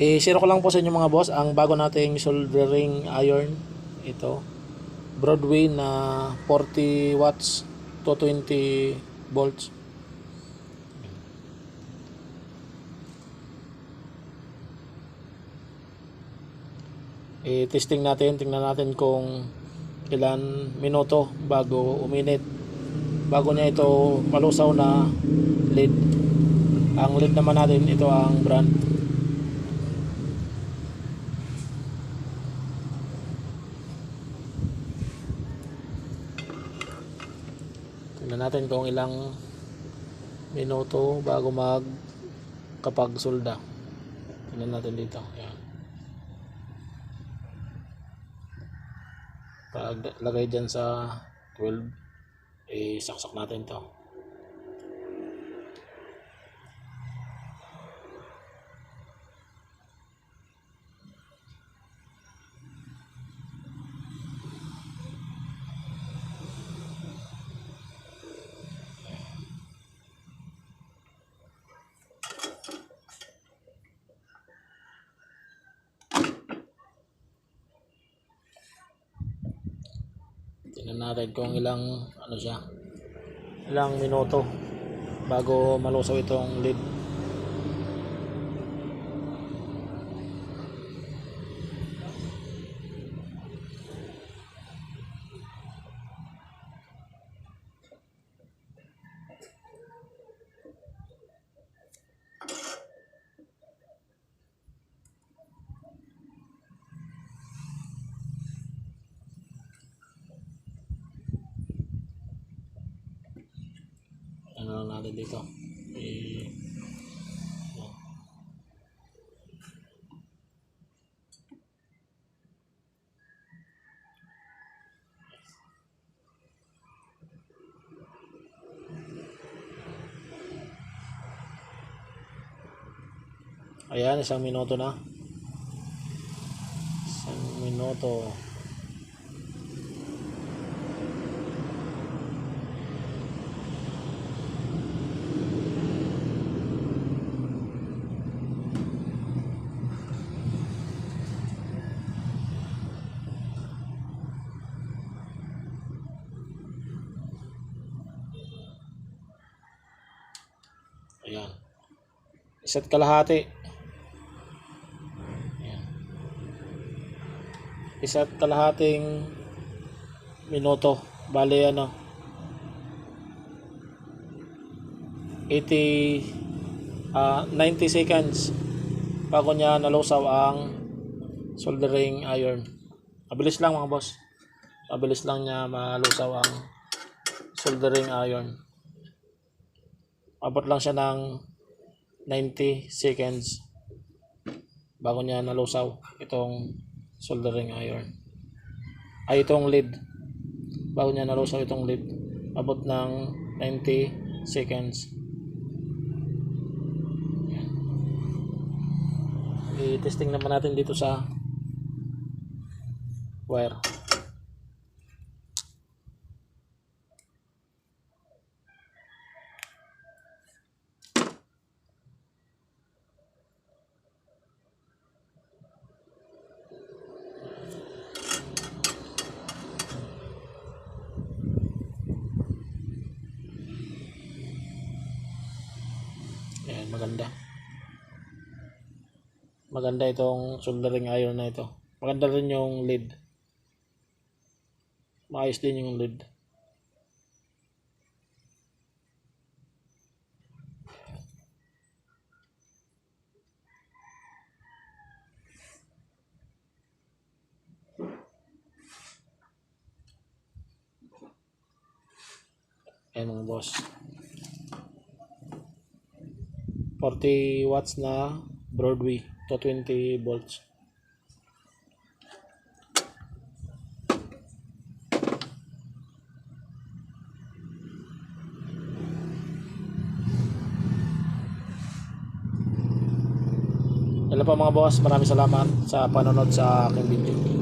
I-share ko lang po sa inyo mga boss ang bago nating soldering iron. Ito. Broadway na 40 watts to 20 volts. I-testing natin, tingnan natin kung ilan minuto bago uminit. Bago niya ito malusaw na lead. Ang lead naman natin, ito ang brand. Tingnan natin kung ilang minuto bago mag kapag sulda. Tingnan natin dito. Ayan. Pag lagay dyan sa 12, isaksak natin to. Tingnan natin kung ilang ano siya. Ilang minuto bago malusaw itong lid. Ano lang natin dito. Eh, Ayan, isang minuto na. Isang minuto. Ayan. Isa't kalahati. Ayan. Isa't kalahating minuto. Bale ano. 80 ah 90 seconds bago niya nalusaw ang soldering iron. Mabilis lang mga boss. Mabilis lang niya malusaw ang soldering iron. Abot lang siya ng 90 seconds bago niya nalusaw itong soldering iron. Ay itong lead. Bago niya nalusaw itong lead. Abot ng 90 seconds. I-testing naman natin dito sa wire. Ayan, maganda. Maganda itong soldering iron na ito. Maganda rin yung lid. Maayos din yung lid. Ayan mga boss. 40 watts na Broadway to 20 volts. Lang po mga boss. Maraming salamat sa panonood sa aking video.